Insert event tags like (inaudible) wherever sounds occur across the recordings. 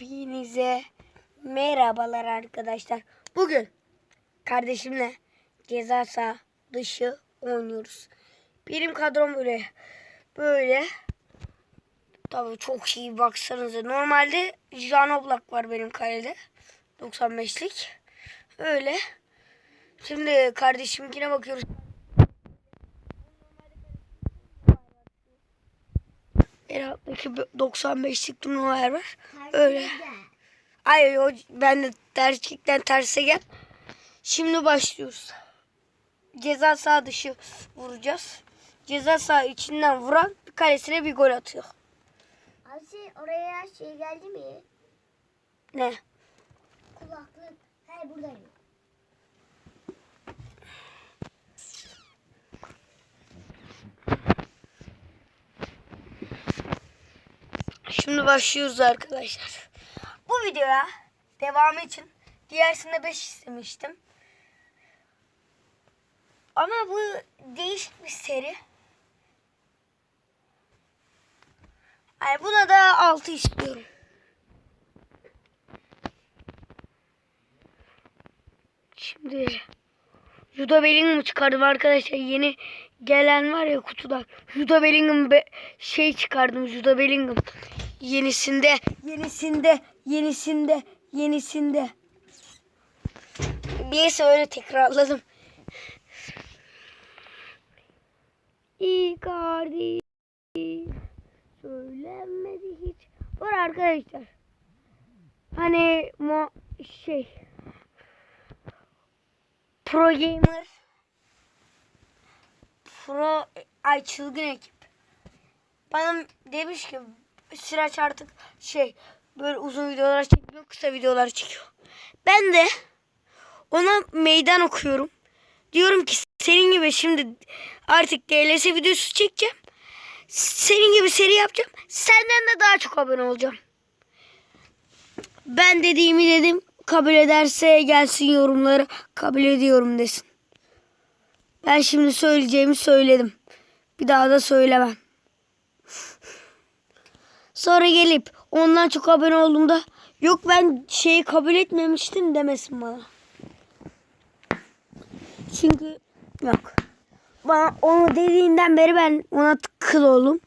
Hepinize merhabalar arkadaşlar. Bugün kardeşimle ceza saha dışı oynuyoruz. Benim kadrom böyle böyle. Tabii çok iyi baksanıza. Normalde Jan Oblak var benim kalede. 95'lik. Öyle. Şimdi kardeşimkine bakıyoruz. Berat'taki 95'lik turnuvalar var. Öyle. Ay o ben de gerçekten terse gel. Şimdi başlıyoruz. Ceza saha dışı vuracağız. Ceza saha içinden vuran kalesine bir gol atıyor. Abi oraya şey geldi mi? Ne? Kulaklık. Hayır buradayım. Şimdi başlıyoruz arkadaşlar. Bu videoya devamı için diğersinde 5 istemiştim. Ama bu değişik bir seri. Ay buna da 6 istiyorum. Şimdi Juda Bellingham çıkardım arkadaşlar. Yeni gelen var ya kutuda. Juda Bellingham be- şey çıkardım. Juda Bellingham. Yenisinde, yenisinde, yenisinde, yenisinde. Neyse öyle tekrarladım. Icardi söylenmedi hiç. Var arkadaşlar. Hani mo şey Pro Gamer Pro ay çılgın ekip. Bana demiş ki Sıraç artık şey böyle uzun videolar çekmiyor kısa videolar çekiyor. Ben de ona meydan okuyorum. Diyorum ki senin gibi şimdi artık GLS videosu çekeceğim. Senin gibi seri yapacağım. Senden de daha çok abone olacağım. Ben dediğimi dedim. Kabul ederse gelsin yorumları. Kabul ediyorum desin. Ben şimdi söyleyeceğimi söyledim. Bir daha da söylemem. Sonra gelip ondan çok abone olduğumda yok ben şeyi kabul etmemiştim demesin bana. Çünkü yok. Bana onu dediğinden beri ben ona kıl oldum.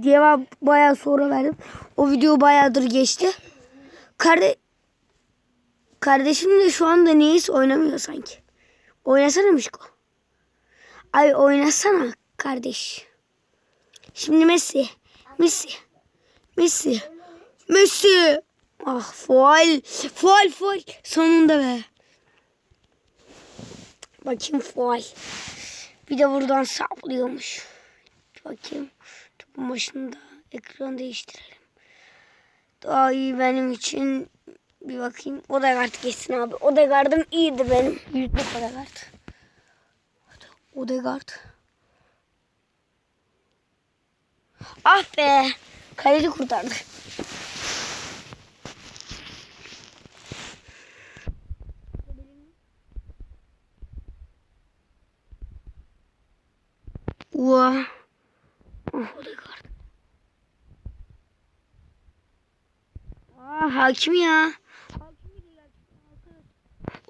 Cevap bayağı sonra verdim. O video bayağıdır geçti. Karde Kardeşim de şu anda neyse oynamıyor sanki. Oynasana Mişko. Ay oynasana kardeş. Şimdi Messi. Messi. Messi. Messi. Ah faal. Faal faal. Sonunda be. Bakayım faal. Bir de buradan saplıyormuş. Bakayım. Topun başında ekran değiştirelim. Daha iyi benim için bir bakayım. Odegaard geçsin abi. Odegaard'ım iyidir benim. Yüzlük Odegaard. Odegaard. Ah be. Kaleci kurtardı. Ua. Ah Odegaard. Aa hakim ya.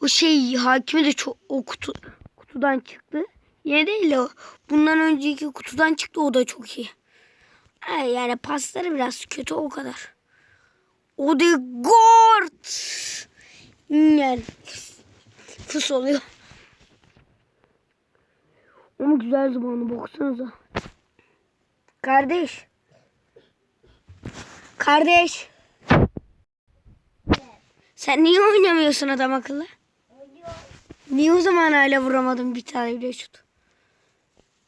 O şey hakimi de çok o kutu kutudan çıktı. Yine değil de o. Bundan önceki kutudan çıktı o da çok iyi. Yani pasları biraz kötü o kadar. Odegaard. Yani fıs oluyor. Ama güzel zamanı baksanıza. Kardeş. Kardeş. Sen niye oynamıyorsun adam akıllı? Niye o zaman hala vuramadın bir tane bile şut?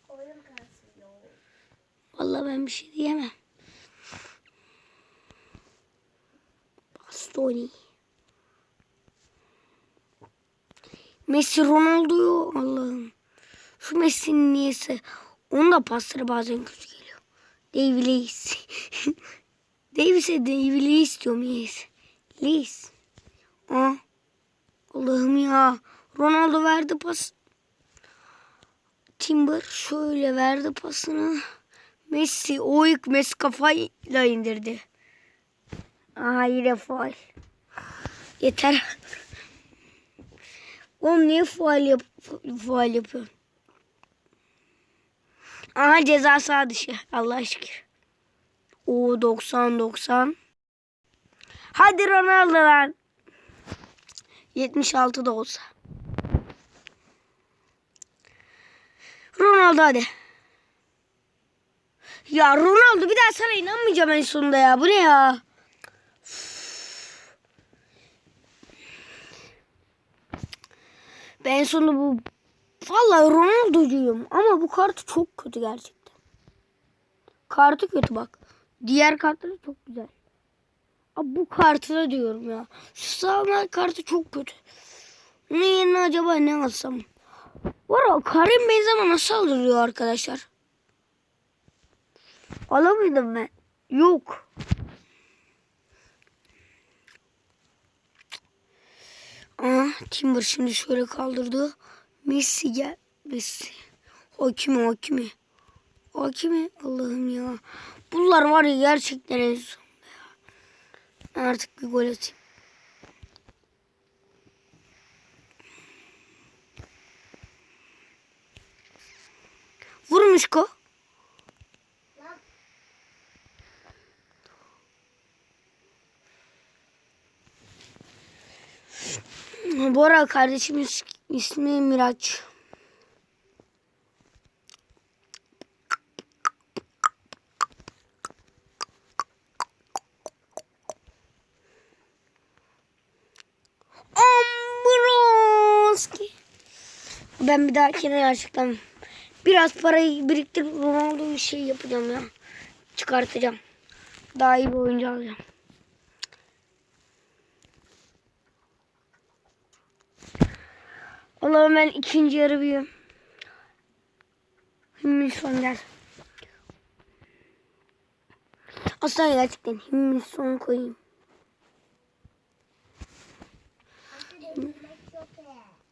Oyun kasıyor. Vallahi ben bir şey diyemem. Bastoni. Messi Ronaldo Allah'ım. Şu Messi'nin niyesi. Onun da pasları bazen kötü geliyor. David Luiz. (laughs) Davis'e David Luiz diyorum. Luiz. Aa. Allah'ım ya. Ronaldo verdi pas. Timber şöyle verdi pasını. Messi o ilk Messi kafayla indirdi. Aha yine faal. Yeter. Oğlum niye faal, yap faal yapıyorsun? Aha ceza sağ dışı. Allah şükür. O 90 90. Hadi Ronaldo lan. 76 da olsa. Ronaldo hadi. Ya Ronaldo bir daha sana inanmayacağım en sonunda ya. Bu ne ya? Ben en sonunda bu vallahi Ronaldo'cuyum ama bu kartı çok kötü gerçekten. Kartı kötü bak. Diğer kartları çok güzel. Abi bu kartına diyorum ya. Şu sağ kartı çok kötü. Onun yerine acaba ne alsam? Var ya Karim Benzema nasıl aldırıyor arkadaşlar? Alamıyordum ben. Yok. Aa, Timber şimdi şöyle kaldırdı. Messi gel. Messi. Hakimi hakimi. Hakimi Allah'ım ya. Bunlar var ya gerçekten en ya. Ben artık bir gol atayım. Vurmuş ko. Bora kardeşim is- ismi Miraç. Ambroski. Ben bir dahakine gerçekten biraz parayı biriktirip Ronaldo bir şey yapacağım ya. Çıkartacağım. Daha iyi bir oyuncu alacağım. Allah'ım ben ikinci yarı büyüğüm. Himilson gel. Aslında gerçekten Himilson koyayım.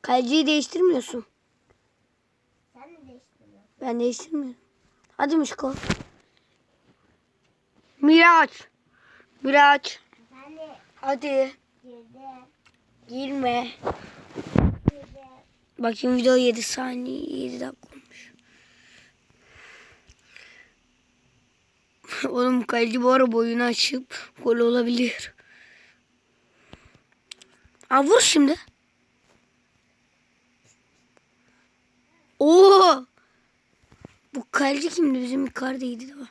Kaleciyi değiştirmiyorsun. Sen de değiştiriyorsun. Ben değiştirmiyorum. Hadi Mişko. Miraç. Miraç. Hadi. Girme. Bakayım video 7 saniye 7 dakika olmuş. (laughs) Oğlum kaleci bu ara boyunu açıp gol olabilir. Aa vur şimdi. Oo! Bu kaleci kimdi? Bizim Icardi'ydi de var.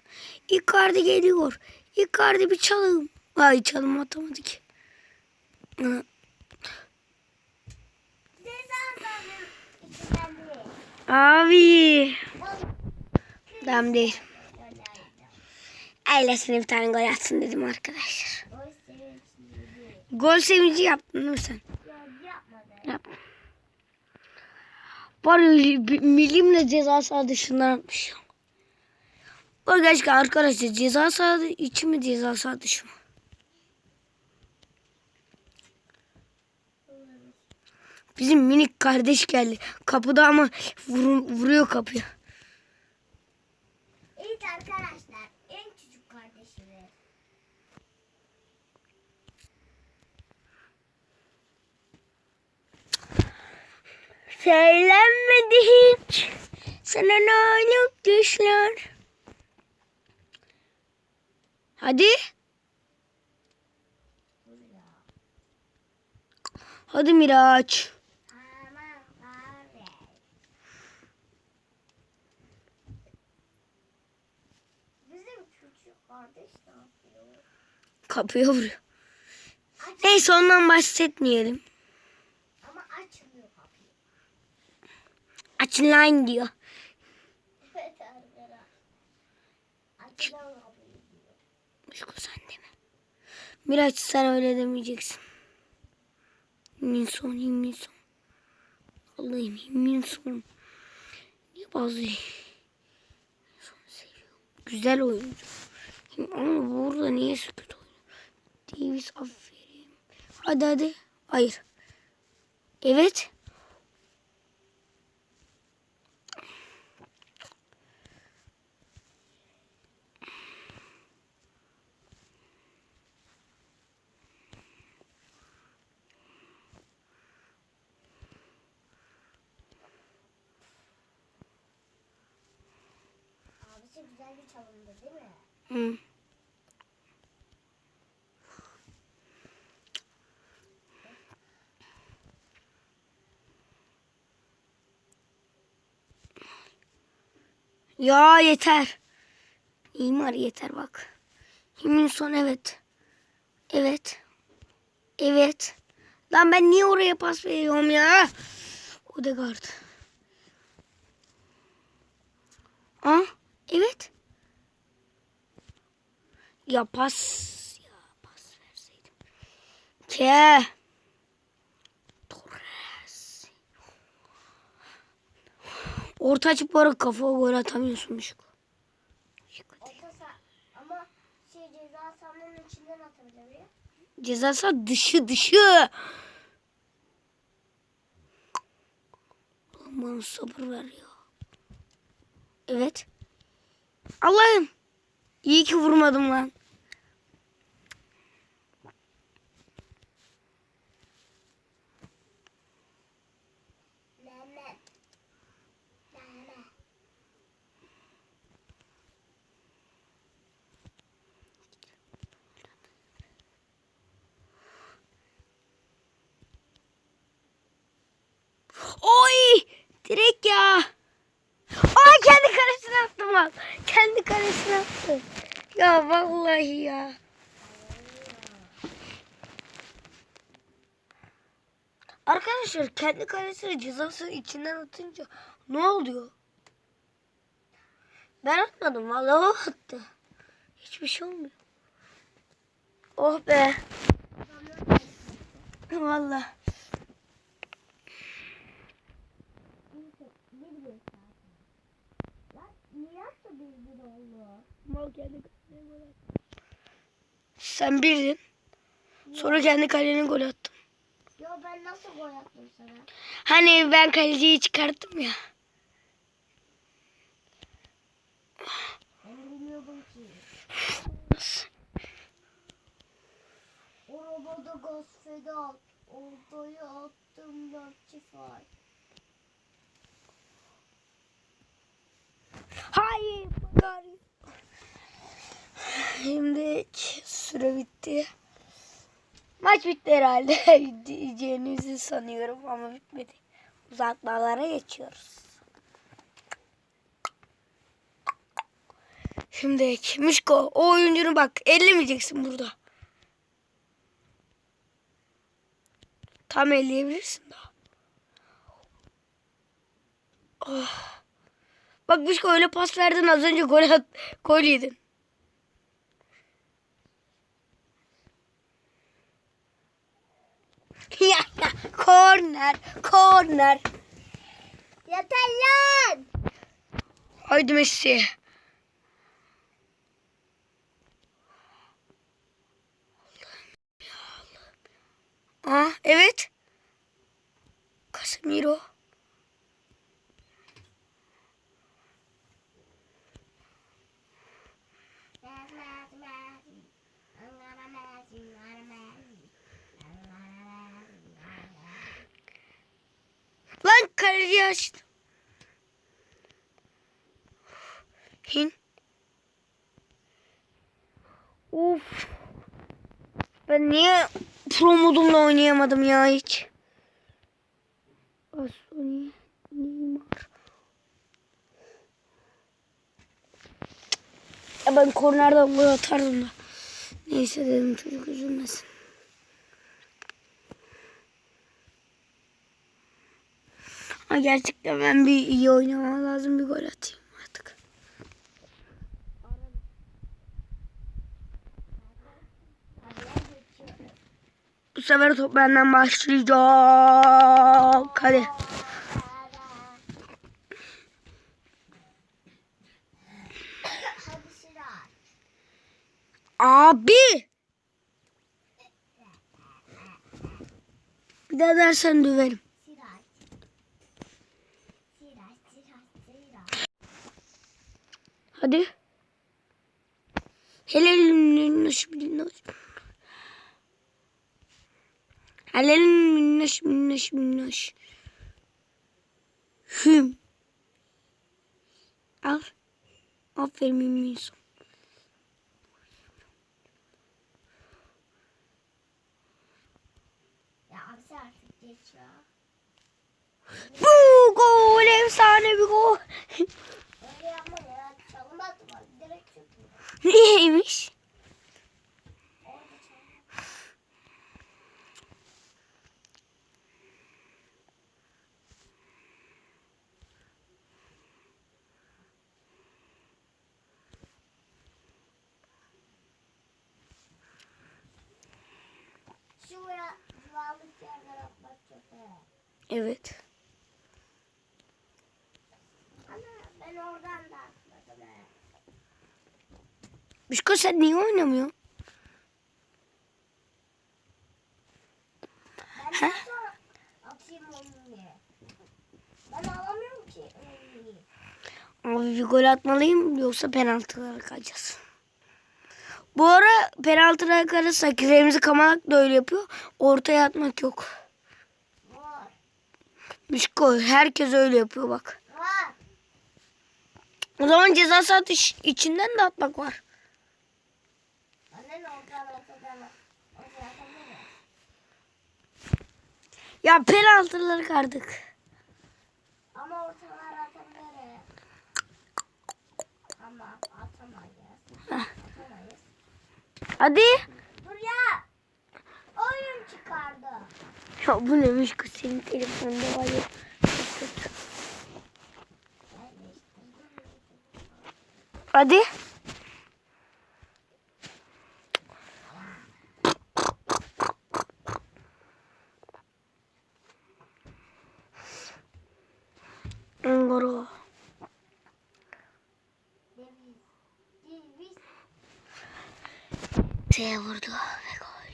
Icardi geliyor. Icardi bir çalım. Ay çalım atamadı ki. Hı. Ceza sanırım. İçinden değil. Abi. Tamam değil. Ailesine bir tane gol atsın dedim arkadaşlar. Gol sevinci yaptın değil mi sen? Ya yapmadı. Yap. Var milimle ceza saha dışından atmış. Var gerçekten arkadaşlar ceza saha içi mi ceza saha dışı mı? Bizim minik kardeş geldi. Kapıda ama vurun, vuruyor kapıya. Evet arkadaşlar en küçük kardeşimiz. Söylenmedi hiç. Sana ne olup düşler. Hadi. Hadi Miraç. Aman abi. Bizim küçük kardeş ne yapıyor? Kapıya vuruyor. Neyse ondan bahsetmeyelim. ama açmıyor kapıyı. Diyor. Evet. Açılan kapıyı diyor. Muşko sen deme. Miraç sen öyle demeyeceksin. Himminson, Himminson. Allah'ım Himminson. Niye bazı. Güzel oyuncu. Ama burada niye kötü? Davis aferin. Hadi hadi. Hayır. Evet. Abisi güzel bir çalımdı değil mi? Hı. Ya yeter. İmar yeter bak. Yemin son evet. Evet. Evet. Lan ben niye oraya pas veriyorum ya? Odegaard. Ha? Evet. Ya pas. Ya pas verseydim. Ke. Orta açıp arada kafaya gol atamıyorsunmuş. Orta saha ama şey ceza sahanın içinden atabilir ya. Ceza sahası dışı dışı. Bana sabır ver ya. Evet. Allah'ım. İyi ki vurmadım lan. Mehmet. Mehmet. Oy! Direkt ya. Aa kendi kalesine attım bak. Kendi kalesine attı. Ya vallahi ya. Arkadaşlar kendi kalesine cezası içinden atınca ne oluyor? Ben atmadım vallahi o attı. Hiçbir şey olmuyor. Oh be. Vallahi. Niye attı bir bir kendi kalesine gol attı. Sen birdin. Sonra kendi kalene gol attın. Yo ben nasıl gol attım sana? Hani ben kaleciyi çıkarttım ya. Ben bilmiyordum ki. O robota gaz feda. Ortaya attım dörtçü fay. Hayır. Bakar. Şimdi süre bitti. Maç bitti herhalde (laughs) diyeceğinizi sanıyorum ama bitmedi. Uzatmalara geçiyoruz. Şimdi Mişko o oyuncunu bak ellemeyeceksin burada. Tam elleyebilirsin daha. Oh. Bak Mişko öyle pas verdin az önce gol at, gol yedin. ya ya (laughs) korner korner. Yeter lan! Haydi Messi. Aa evet. Casemiro. Lan kaleci açtı. Hin. Uf. Ben niye pro modumla oynayamadım ya hiç? Asuni Neymar. Ya ben kornerden gol atardım da. Neyse dedim çocuk üzülmesin. Ama gerçekten ben bir iyi oynamam lazım bir gol atayım artık. Bu sefer top benden başlayacak. Hadi. Abi. Bir daha dersen döverim. Hadi. Helal minnoş minnoş. Helal minnoş minnoş minnoş. Hüm. Al. Aferin ya. Bu gol efsane bir gol. Öyle yapma ya. İyi. Evet. Ama ben oradan da atmadım he. Büşko sen niye oynamıyorsun? Onu. Abi bir gol atmalıyım yoksa penaltılara kalacağız. Bu ara penaltılara kalırsak Remzi Kamalak da öyle yapıyor. Ortaya atmak yok. Var. Büşko herkes öyle yapıyor bak. O zaman ceza iç- içinden de atmak var. Ya penaltıları kardık. Ama ortalar atabilir. Ama atamayız. Atamayız. Hadi. Dur ya. Oyun çıkardı. Ya bu ne Büşko senin telefonda var ya. Hadi. Deviz. T vurdu ve gol.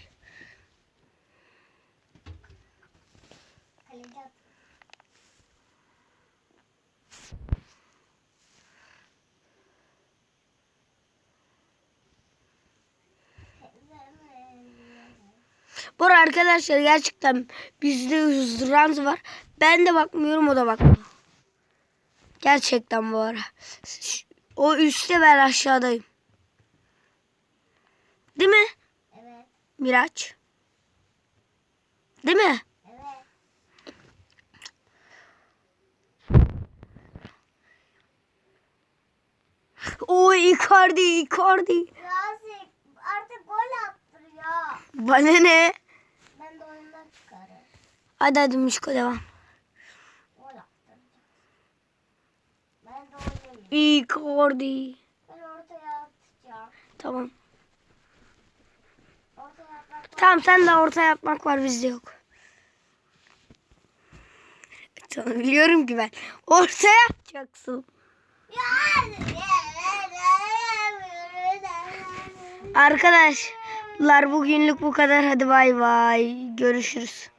Bu arkadaşlar gerçekten bizde hızlı var. Ben de bakmıyorum o da bakmıyor. Gerçekten bu ara. O üstte ben aşağıdayım. Değil mi Evet. Miraç? Değil mi? Evet. O Icardi Icardi. Razik artık gol attırıyor. Bana ne? Ben de oyundan çıkarım. Hadi hadi Mişko devam. Gol attıracağım. Ben de oynayayım. Icardi. Ben ortaya atacağım. Tamam. Ortaya atmak. Tamam sen de orta yapmak var bizde yok. Tamam biliyorum ki ben. Orta yapacaksın. Arkadaşlar bugünlük bu kadar. Hadi bay bay. Görüşürüz.